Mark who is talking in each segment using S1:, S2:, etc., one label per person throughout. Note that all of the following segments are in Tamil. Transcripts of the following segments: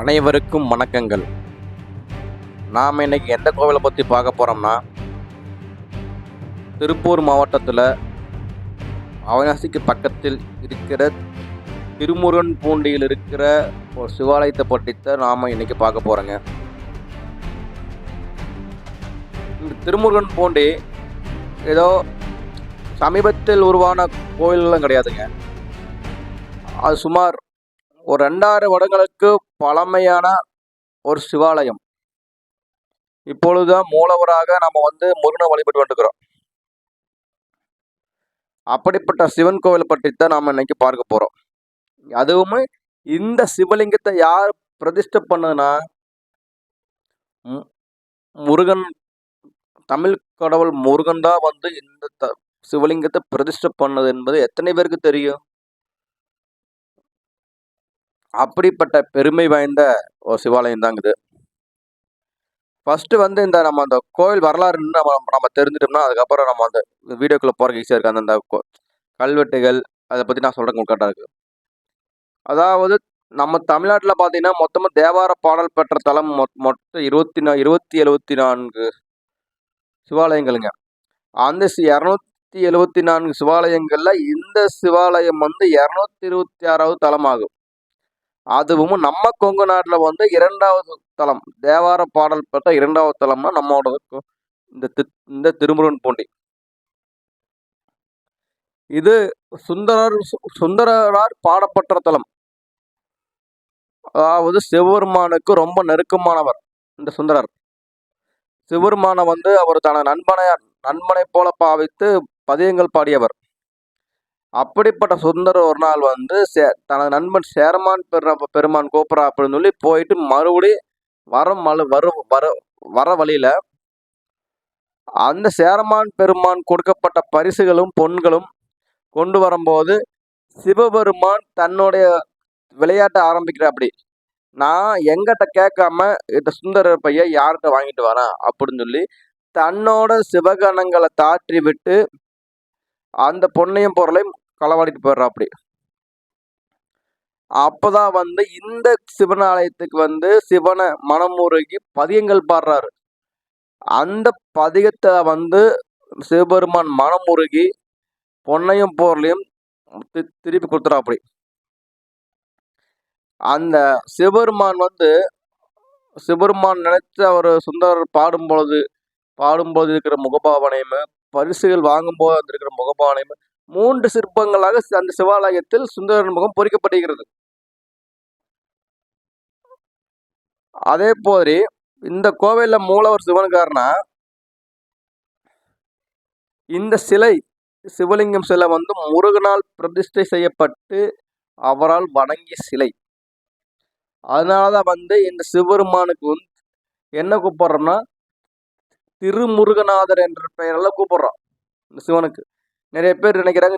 S1: அனைவருக்கும் வணக்கங்கள். நாம் இன்னைக்கு எந்த கோவிலை பற்றி பார்க்க போகிறோம்னா திருப்பூர் மாவட்டத்தில் அவனாசிக்கு பக்கத்தில் இருக்கிற திருமுருகன் பூண்டியில் இருக்கிற ஒரு சிவாலயத்தை பற்றி தான் நாம் இன்றைக்கி பார்க்க போகிறோங்க இந்த திருமுருகன் பூண்டி ஏதோ சமீபத்தில் உருவான கோயிலெலாம் கிடையாதுங்க. அது சுமார் ஒரு ரெண்டாயிரம் வருடங்களுக்கு பழமையான ஒரு சிவாலயம். இப்பொழுதுதான் மூலவராக நம்ம வந்து முருகனை வழிபட்டு வந்துக்கிறோம். அப்படிப்பட்ட சிவன் கோவில் பற்றி தான் நாம் இன்னைக்கு பார்க்க போகிறோம் அதுவுமே இந்த சிவலிங்கத்தை யார் பிரதிஷ்டை பண்ணுனா மு- முருகன் தமிழ் கடவுள் முருகன் தான் வந்து இந்த த- சிவலிங்கத்தை பிரதிஷ்டை பண்ணது என்பது எத்தனை பேருக்கு தெரியும்? அப்படிப்பட்ட பெருமை வாய்ந்த ஒரு சிவாலயம் தாங்க இது. ஃபஸ்ட்டு வந்து இந்த நம்ம அந்த கோவில் வரலாறுன்னு நம்ம நம்ம தெரிஞ்சிட்டோம்னா அதுக்கப்புறம் நம்ம அந்த வீடியோக்குள்ளே போறதுக்கு ஈஸியாக இருக்குது. அந்த கோ- கல்வெட்டுகள் அதை பற்றி நான் சொல்கிறேன் கரெக்டாக இருக்குது அதாவது நம்ம தமிழ்நாட்டில் பார்த்தீங்கன்னா மொத்தமாக தேவார பாடல் பெற்ற தலம் மொ மொத்தம் இருபத்தி நா இருபத்தி எழுபத்தி நான்கு சிவாலயங்களுங்க. அந்த இரநூத்தி எழுபத்தி நான்கு சிவாலயங்களில் இந்த சிவாலயம் வந்து இரநூத்தி இருபத்தி ஆறாவது தலமாகும். அதுவும் நம்ம கொங்கு நாட்டில் வந்து இரண்டாவது தலம் தேவார பாடல் பெற்ற இரண்டாவது தலம்னா நம்மளோட இந்த தி- இந்த திருமுருகன் பூண்டி. இது சுந்தரர் சு- சுந்தரரார் பாடப்பட்ட தலம் அதாவது சிவபெருமானுக்கு ரொம்ப நெருக்கமானவர் இந்த சுந்தரர். சிவபெருமானை வந்து அவர் தனது நண்பனை நண்பனை போல பாவித்து பதியங்கள் பாடியவர். அப்படிப்பட்ட சுந்தரர் ஒரு நாள் வந்து சே- தனது நண்பன் சேரமான் பெரு பெருமான் கோப்புரா அப்படின்னு சொல்லி போயிட்டு மறுபடி வர மலு வர வர வர வழியில் அந்த சேரமான் பெருமான் கொடுக்கப்பட்ட பரிசுகளும் பொன்களும் கொண்டு வரும்போது சிவபெருமான் தன்னுடைய விளையாட்டை ஆரம்பிக்கிற அப்படி நான் எங்கிட்ட கேட்காம இந்த சுந்தரர் பையன் யார்கிட்ட வாங்கிட்டு வரேன் அப்படின்னு சொல்லி தன்னோட சிவகணங்களை தாற்றி விட்டு அந்த பொன்னையும் பொருளையும் களவாடிட்டு போயிடுறாப்படி. அப்போதான் வந்து இந்த சிவன் ஆலயத்துக்கு வந்து சிவனை மனமுருகி பதியங்கள் பாடுறாரு. அந்த பதிகத்தை வந்து சிவபெருமான் மனமுருகி பொன்னையும் பொருளையும் தி- திருப்பி கொடுத்துறாப்படி. அந்த சிவபெருமான் வந்து சிவபெருமான் நினைச்ச அவர் சுந்தரர் பாடும் பொழுது பாடும்போது இருக்கிற முகபாவனையும் பரிசுகள் வாங்கும்போது வந்திருக்கிற முகபாவனையும் மூன்று சிற்பங்களாக அந்த சிவாலயத்தில் சுந்தரன் முகம் பொறிக்கப்படுகிறது. அதே போல இந்த கோவிலில் மூலவர் சிவனுக்காரனா இந்த சிலை சிவலிங்கம் சிலை வந்து முருகனால் பிரதிஷ்டை செய்யப்பட்டு அவரால் வணங்கிய சிலை. அதனாலதான் வந்து இந்த சிவபெருமானுக்கு வந்து என்ன கூப்பிடுறோம்னா திருமுருகநாதர் என்ற பெயரெல்லாம் கூப்பிடுறோம் இந்த சிவனுக்கு. நிறைய பேர் நினைக்கிறாங்க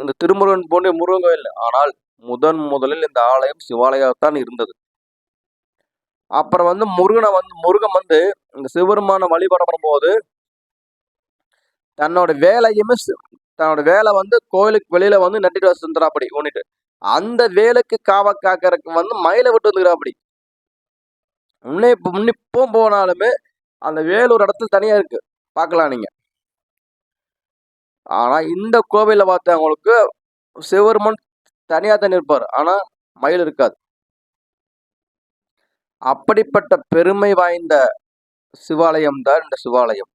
S1: இந்த திருமுருகன் போன்ற முருகன் கோயில் ஆனால் முதன் முதலில் இந்த ஆலயம் சிவாலயத்தான் இருந்தது. அப்புறம் வந்து முருகனை வந்து முருகன் வந்து இந்த சிவபெருமான வழிபடும் போது தன்னோட வேலையுமே தன்னோட வேலை வந்து கோயிலுக்கு வெளியில வந்து நட்டிட்டு வச்சுருந்துறா அப்படி அந்த வேலைக்கு காவ காக்கறதுக்கு வந்து மயிலை விட்டு வந்துக்கிறா அப்படி முன்னே இப்போ முன்னிப்போ போனாலுமே அந்த வேலூர் இடத்துல தனியா இருக்கு. பார்க்கலாம் நீங்க. ஆனா இந்த கோவில பார்த்தவங்களுக்கு சிவருமன் தனியா தான் இருப்பார் ஆனா மயில் இருக்காது. அப்படிப்பட்ட பெருமை வாய்ந்த சிவாலயம் தான் இந்த சிவாலயம்.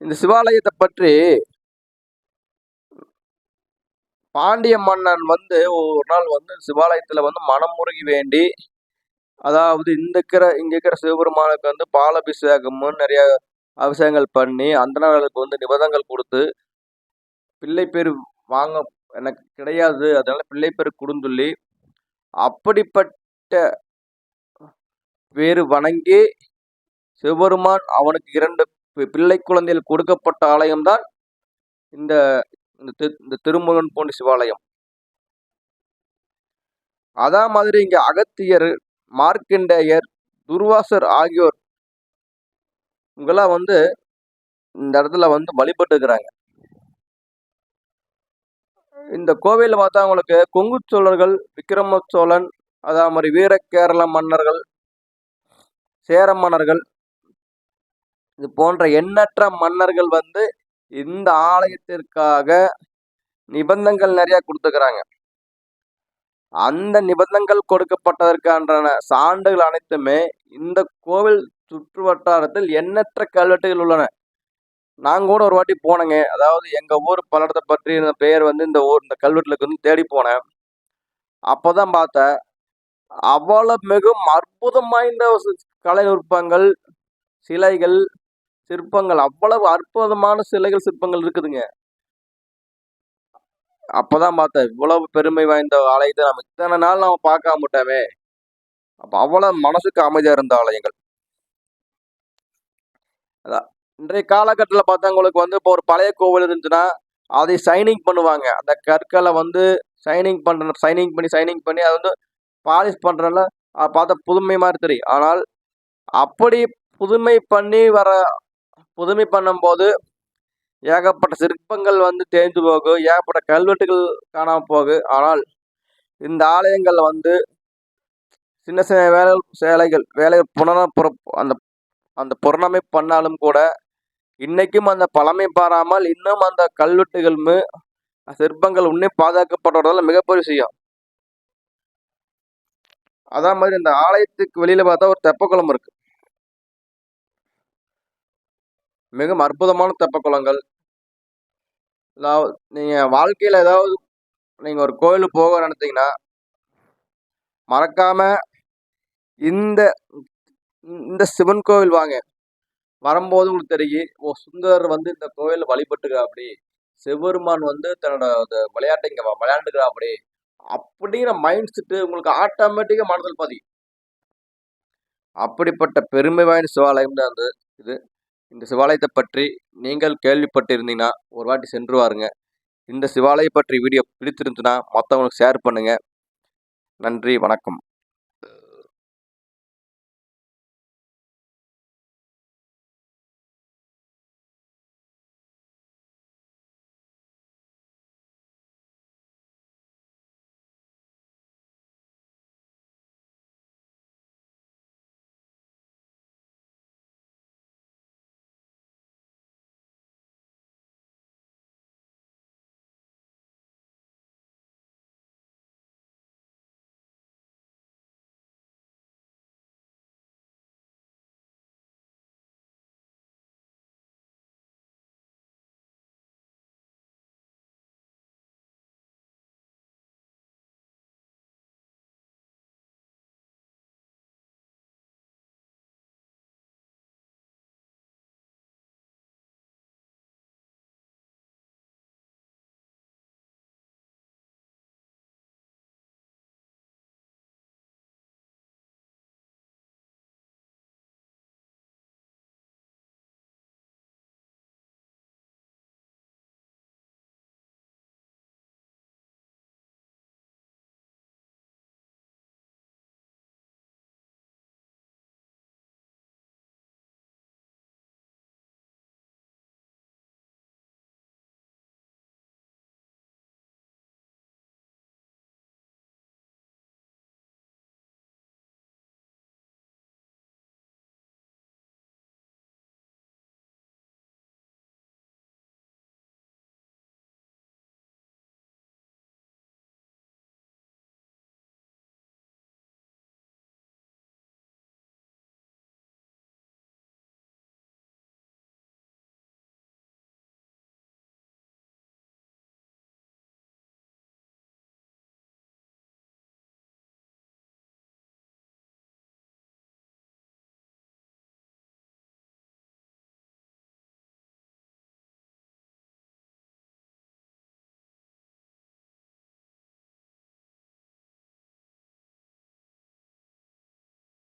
S1: இந்த சிவாலயத்தை பற்றி பாண்டிய மன்னன் வந்து ஒரு நாள் வந்து சிவாலயத்துல வந்து மனம் முருகி வேண்டி அதாவது இந்த இருக்கிற இங்க இருக்கிற சிவபெருமானுக்கு வந்து பாலபிஷேகம்னு நிறைய அபிஷேகங்கள் பண்ணி அந்தனர்களுக்கு வந்து நிபந்தங்கள் கொடுத்து பிள்ளை பேர் வாங்க எனக்கு கிடையாது அதனால பிள்ளை பேர் கொடுந்துள்ளி அப்படிப்பட்ட பேரு வணங்கி சிவபெருமான் அவனுக்கு இரண்டு பி- பிள்ளை குழந்தைகள் கொடுக்கப்பட்ட ஆலயம்தான் இந்த இந்த தி- இந்த திருமுருகன் பூண்டி சிவாலயம். அதே மாதிரி இங்க அகத்தியர் மார்க்கண்டேயர் துர்வாசர் ஆகியோர் இவங்கெல்லாம் வந்து இந்த இடத்துல வந்து வழிபட்டு இருக்கிறாங்க இந்த கோவிலில் பார்த்தா அவங்களுக்கு கொங்கு சோழர்கள் விக்ரம சோழன் அதே மாதிரி வீர கேரள மன்னர்கள் சேர மன்னர்கள் இது போன்ற எண்ணற்ற மன்னர்கள் வந்து இந்த ஆலயத்திற்காக நிபந்தங்கள் நிறைய கொடுத்துக்கிறாங்க. அந்த நிபந்தங்கள் கொடுக்கப்பட்டதற்கான சான்றுகள் அனைத்துமே இந்த கோவில் சுற்று வட்டாரத்தில் எண்ணற்ற கல்வெட்டுகள் உள்ளன. நாங்கள் கூட ஒரு வாட்டி போனேங்க. அதாவது எங்கள் ஊர் பல்லடத்தை பற்றி இந்த பெயர் வந்து இந்த ஊர் இந்த கல்வெட்டுக்கு வந்து தேடி போனேன். அப்போ தான் பார்த்தேன் அவ்வளவு மிகவும் அற்புதம் வாய்ந்த கலை நுட்பங்கள் சிலைகள் சிற்பங்கள் அவ்வளவு அற்புதமான சிலைகள் சிற்பங்கள் இருக்குதுங்க. அப்போதான் பார்த்தேன் இவ்வளவு பெருமை வாய்ந்த ஆலயத்தை நம்ம இத்தனை நாள் நம்ம பார்க்க மாட்டோமே அப்ப அவ்வளவு மனசுக்கு அமைதியா இருந்த ஆலயங்கள். அதான். இன்றைய காலகட்டத்தில் பார்த்தா உங்களுக்கு வந்து இப்போ ஒரு பழைய கோவில் இருந்துச்சுன்னா அதை சைனிங் பண்ணுவாங்க. அந்த கற்களை வந்து சைனிங் பண்ணுற சைனிங் பண்ணி சைனிங் பண்ணி அதை வந்து பாலிஷ் பண்ணுறதுல பார்த்தா புதுமை மாதிரி தெரியும். ஆனால் அப்படி புதுமை பண்ணி வர புதுமை பண்ணும்போது ஏகப்பட்ட சிற்பங்கள் வந்து தேய்ந்து போகும் ஏகப்பட்ட கல்வெட்டுகள் காணாமல் போகும் ஆனால் இந்த ஆலயங்கள் வந்து சின்ன சின்ன வேலை சேலைகள் வேலைகள் புனர அந்த அந்த புறணமை பண்ணாலும் கூட இன்னைக்கும் அந்த பழமை பாராமல் இன்னும் அந்த கல்வெட்டுகள் சிற்பங்கள் உன்னே பாதுகாக்கப்படுறதால மிகப்பெரிய விஷயம். அதே மாதிரி இந்த ஆலயத்துக்கு வெளியில பார்த்தா ஒரு தெப்பக்குளம் இருக்கு. மிகவும் அற்புதமான தெப்பக்குளங்கள். அதாவது நீங்கள் வாழ்க்கையில் ஏதாவது நீங்கள் ஒரு கோயிலுக்கு போக நினைத்தீங்கன்னா மறக்காம இந்த இந்த சிவன் கோவில் வாங்க. வரும்போது உங்களுக்கு தெரியும் ஓ சுந்தரர் வந்து இந்த கோவிலில் வழிபட்டுக்கா அப்படி. சிவருமான் வந்து தன்னோட விளையாட்டு இங்கே விளையாண்டுக்கிறா அப்படி. அப்படிங்கிற மைண்ட் செட்டு உங்களுக்கு ஆட்டோமேட்டிக்காக மனதில் பதியும். அப்படிப்பட்ட பெருமை வாய்ந்த சிவாலயம் தான் வந்து இது. இந்த சிவாலயத்தை பற்றி நீங்கள் கேள்விப்பட்டிருந்தீங்கன்னா ஒரு வாட்டி சென்று வாருங்க. இந்த சிவாலயம் பற்றி வீடியோ பிடித்திருந்துன்னா மற்றவங்களுக்கு ஷேர் பண்ணுங்கள் நன்றி வணக்கம்.